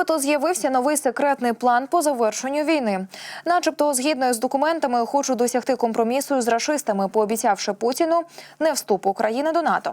Нібито з'явився новий секретний план по завершенню війни. Начебто, згідно з документами, хочуть досягти компромісу з рашистами, пообіцявши Путіну не вступ України до НАТО.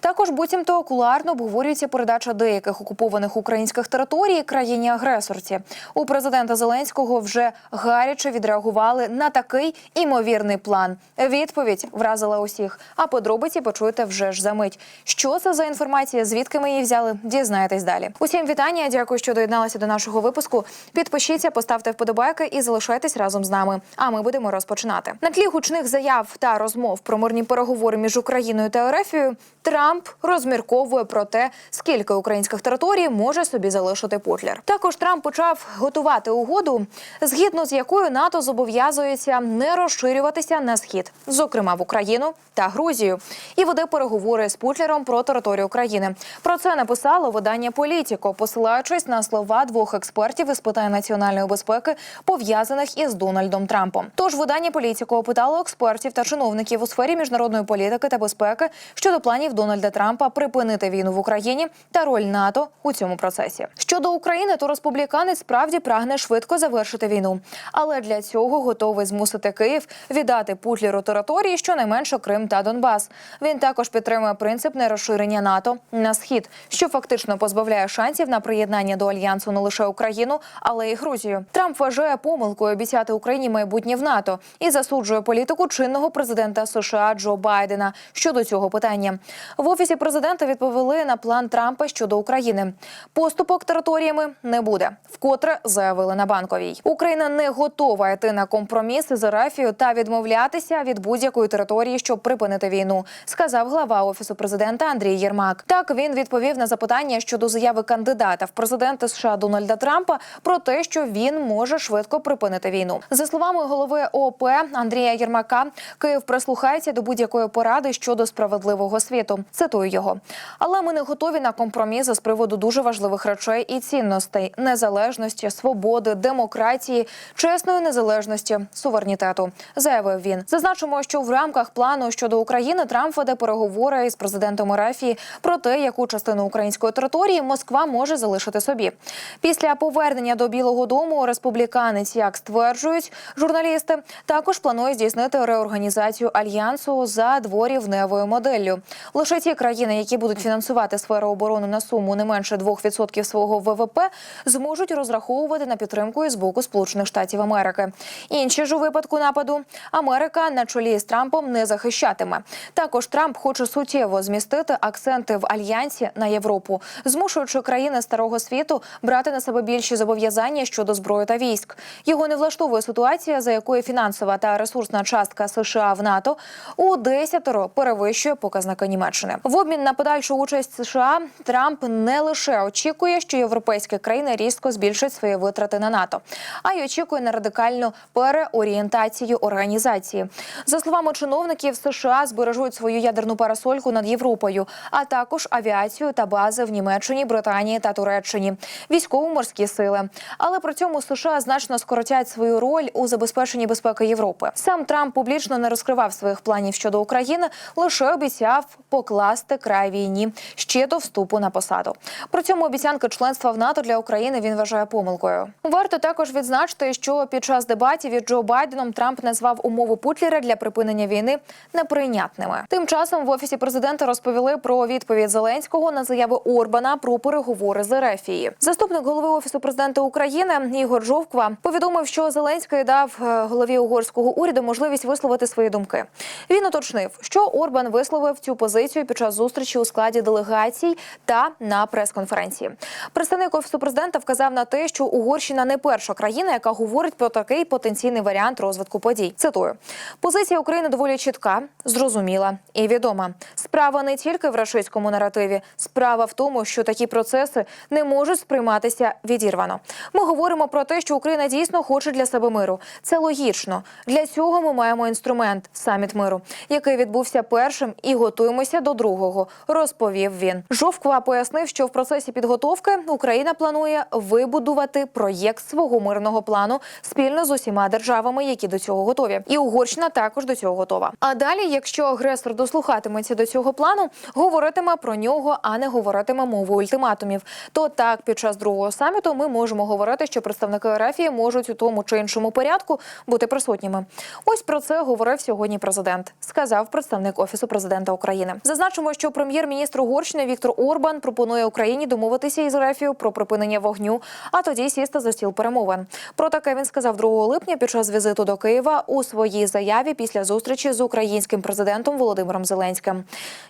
Також буцімто кулуарно обговорюється передача деяких окупованих українських територій країні агресорці. У президента Зеленського вже гаряче відреагували на такий імовірний план. Відповідь вразила усіх. А подробиці почуєте вже ж за мить. Що це за інформація? Звідки ми її взяли? Дізнаєтесь далі. Усім вітання. Дякую, що доєдналися до нашого випуску. Підпишіться, поставте вподобайки і залишайтесь разом з нами. А ми будемо розпочинати. На тлі гучних заяв та розмов про мирні переговори між Україною та Ерефією Трамп розмірковує про те, скільки українських територій може собі залишити Путлер. Також Трамп почав готувати угоду, згідно з якою НАТО зобов'язується не розширюватися на схід, зокрема в Україну та Грузію, і веде переговори з Путлером про територію України. Про це написало видання Політіко, посилаючись на слова двох експертів із питань національної безпеки, пов'язаних із Дональдом Трампом. Тож видання Політіко опитало експертів та чиновників у сфері міжнародної політики та безпеки щодо планів Дональда Трампа припинити війну в Україні та роль НАТО у цьому процесі. Щодо України, то республіканець справді прагне швидко завершити війну, але для цього готовий змусити Київ віддати Путлеру території, щонайменше Крим та Донбас. Він також підтримує принцип нерозширення НАТО на схід, що фактично позбавляє шансів на приєднання до альянсу не лише Україну, але й Грузію. Трамп вважає помилкою обіцяти Україні майбутнє в НАТО і засуджує політику чинного президента США Джо Байдена щодо цього питання. В офісі президента відповіли на план Трампа щодо України. Поступок територіями не буде, вкотре заявили на банковій. Україна не готова йти на компроміси з Арафією та відмовлятися від будь-якої території, щоб припинити війну, сказав глава офісу президента Андрій Єрмак. Так він відповів на запитання щодо заяви кандидата в президенти США Дональда Трампа про те, що він може швидко припинити війну. За словами голови ООП Андрія Єрмака, Київ прислухається до будь-якої поради щодо справедливого світу. Цитую його, але ми не готові на компроміси з приводу дуже важливих речей і цінностей незалежності, свободи, демократії, чесної незалежності, суверенітету. Заявив він. Зазначимо, що в рамках плану щодо України Трамп веде переговори із президентом Ерафії про те, яку частину української території Москва може залишити собі. Після повернення до Білого Дому республіканець, як стверджують журналісти, також планує здійснити реорганізацію альянсу за дворівневою моделлю. Лише ті країни, які будуть фінансувати сферу оборони на суму не менше 2% свого ВВП, зможуть розраховувати на підтримку із боку Сполучених Штатів Америки. Інші ж у випадку нападу Америка на чолі з Трампом не захищатиме. Також Трамп хоче суттєво змістити акценти в альянсі на Європу, змушуючи країни старого світу брати на себе більші зобов'язання щодо зброї та військ. Його не влаштовує ситуація, за якою фінансова та ресурсна частка США в НАТО у десятеро перевищує показники Німеччини. В обмін на подальшу участь США Трамп не лише очікує, що європейські країни різко збільшать свої витрати на НАТО, а й очікує на радикальну переорієнтацію організації. За словами чиновників, США збережуть свою ядерну парасольку над Європою, а також авіацію та бази в Німеччині, Британії та Туреччині, військово-морські сили. Але при цьому США значно скоротять свою роль у забезпеченні безпеки Європи. Сам Трамп публічно не розкривав своїх планів щодо України, лише обіцяв покласти край війні ще до вступу на посаду. При цьому обіцянки членства в НАТО для України він вважає помилкою. Варто також відзначити, що під час дебатів із Джо Байденом Трамп назвав умови Путлера для припинення війни неприйнятними. Тим часом в офісі президента розповіли про відповідь Зеленського на заяви Орбана про переговори з Ерефії. Заступник голови офісу президента України Ігор Жовква повідомив, що Зеленський дав е, голові угорського уряду можливість висловити свої думки. Він уточнив, що Орбан висловив цю позицію під час зустрічі у складі делегацій та на прес-конференції. Представник офісу президента вказав на те, що Угорщина не перша країна, яка говорить про такий потенційний варіант розвитку подій. Цитую: позиція України доволі чітка, зрозуміла і відома. Справа не тільки в рашистському наративі, справа в тому, що такі процеси не можуть сприйматися відірвано. Ми говоримо про те, що Україна дійсно хоче для себе миру. Це логічно. Для цього ми маємо інструмент саміт миру, який відбувся першим, і готуємося до другого. Розповів він. Жовква пояснив, що в процесі підготовки Україна планує вибудувати проєкт свого мирного плану спільно з усіма державами, які до цього готові. І Угорщина також до цього готова. А далі, якщо агресор дослухатиметься до цього плану, говоритиме про нього, а не говоритиме мовою ультиматумів. То так під час час другого саміту ми можемо говорити, що представники РФ можуть у тому чи іншому порядку бути присутніми. Ось про це говорив сьогодні президент. Сказав представник офісу президента України. Зазначимо, що прем'єр-міністр Угорщини Віктор Орбан пропонує Україні домовитися із РФ про припинення вогню, а тоді сісти за стіл перемовин. Про таке він сказав 2 липня під час візиту до Києва у своїй заяві після зустрічі з українським президентом Володимиром Зеленським.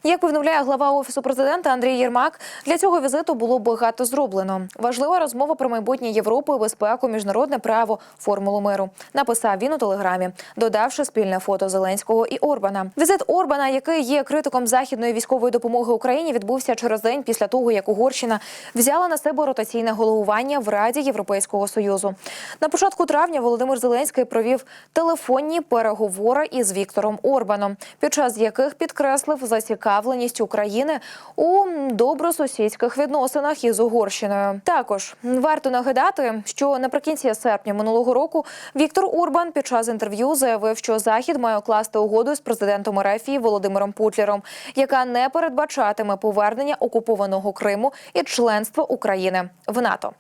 Як повідомляє глава офісу президента Андрій Єрмак, для цього візиту було багато зроблено. Важлива розмова про майбутнє Європи, безпеку, міжнародне право, формулу миру. Написав він у телеграмі, додавши спільне фото Зеленського і Орбана. Візит Орбана, який є критиком західної військової допомоги Україні, відбувся через день після того, як Угорщина взяла на себе ротаційне головування в Раді Європейського союзу. На початку травня Володимир Зеленський провів телефонні переговори із Віктором Орбаном, під час яких підкреслив зацікавленість України у добросусідських відносинах із Угорщиною. Також варто нагадати, що наприкінці серпня минулого року Віктор Орбан під час інтерв'ю заявив, що Захід має укласти угоду з президентом РФ Володимиром Путлером, яка не передбачатиме повернення окупованого Криму і членства України в НАТО.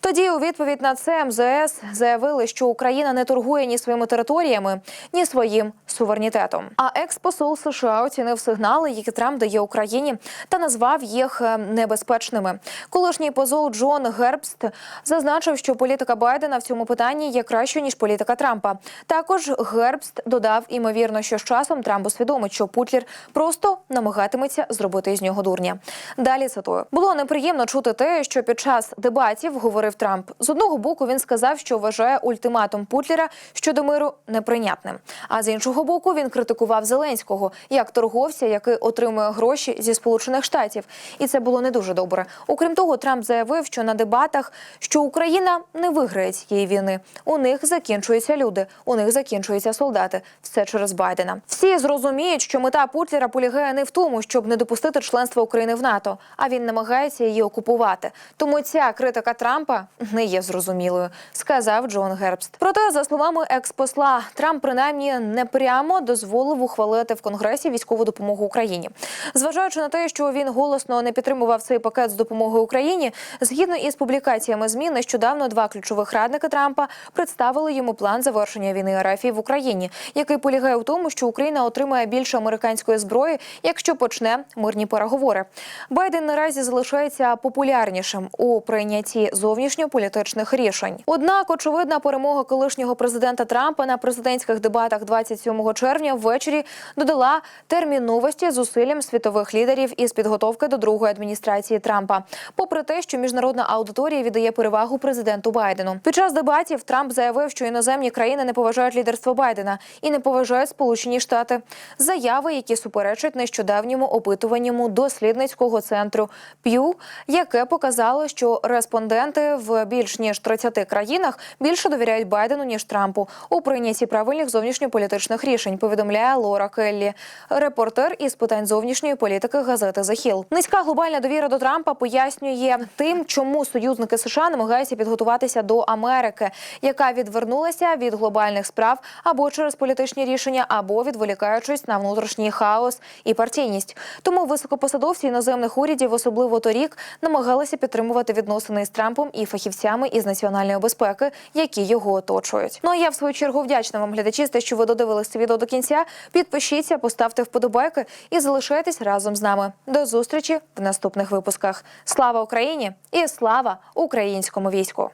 Тоді у відповідь на це МЗС заявили, що Україна не торгує ні своїми територіями, ні своїм суверенітетом. А експосол США оцінив сигнали, які Трамп дає Україні, та назвав їх е, небезпечними. Колишній позол Джон Гербст зазначив, що політика Байдена в цьому питанні є кращою ніж політика Трампа. Також Гербст додав імовірно, що з часом Трамп усвідомить, що Путлер просто намагатиметься зробити із нього дурня. Далі цитую. було неприємно чути те, що під час дебатів говорив Трамп. З одного боку він сказав, що вважає ультиматум Путлера щодо миру неприйнятним. А з іншого боку, він критикував Зеленського як торговця, який отримує гроші зі сполучених штатів, і це було не дуже добре. Окрім того, Трамп заявив, що на дебатах, що Україна не виграє цієї війни. У них закінчуються люди, у них закінчуються солдати. Все через Байдена. Всі зрозуміють, що мета Путлера полягає не в тому, щоб не допустити членства України в НАТО, а він намагається її окупувати. Тому ця критика Трампа не є зрозумілою, сказав Джон Гербст. Проте, за словами експосла, Трамп принаймні не прямо дозволив ухвалити в Конгресі військову допомогу Україні. Зважаючи на те, що він голосно не підтримував цей пакет з допомоги Україні, згідно із публікаціями ЗМІ, нещодавно два ключових радники Трампа представили йому план завершення війни РФ в Україні, який полягає в тому, що Україна отримає більше американської зброї, якщо почне мирні переговори. Байден наразі залишається популярнішим у прийнятті зовнішньополітичних рішень. Однак, очевидна перемога колишнього президента Трампа на президентських дебатах 27 червня ввечері додала терміновості зусиллям світових лідерів із підготовки до другої адміністрації Трампа, попри те, що міжнародна аудиторія віддає перевагу президенту Байдену. Під час дебатів Трамп заявив, що іноземні країни не поважають лідерство Байдена і не поважають Сполучені Штати. Заяви, які суперечать нещодавньому опитуванню дослідницького центру П'ю, яке показало, що респонденти в більш ніж 30 країнах більше довіряють Байдену ніж Трампу у прийнятті правильних зовнішньополітичних рішень. Повідомляє Лора Келлі, репортер із питань зовнішньої політики газети «The Hill». Низька глобальна довіра до Трампа пояснює тим, чому союзники США намагаються підготуватися до Америки, яка відвернулася від глобальних справ або через політичні рішення, або відволікаючись на внутрішній хаос і партійність. Тому високопосадовці іноземних урядів, особливо торік, намагалися підтримувати відносини з Трампом і фахівцями із національної безпеки, які його оточують. Ну а я в свою чергу вдячна вам глядачі, за те, що ви додивилися це відео до кінця. Підпишіться, поставте вподобайки і залишайтесь разом з нами. До зустрічі в наступних випусках. Слава Україні слава українському війську!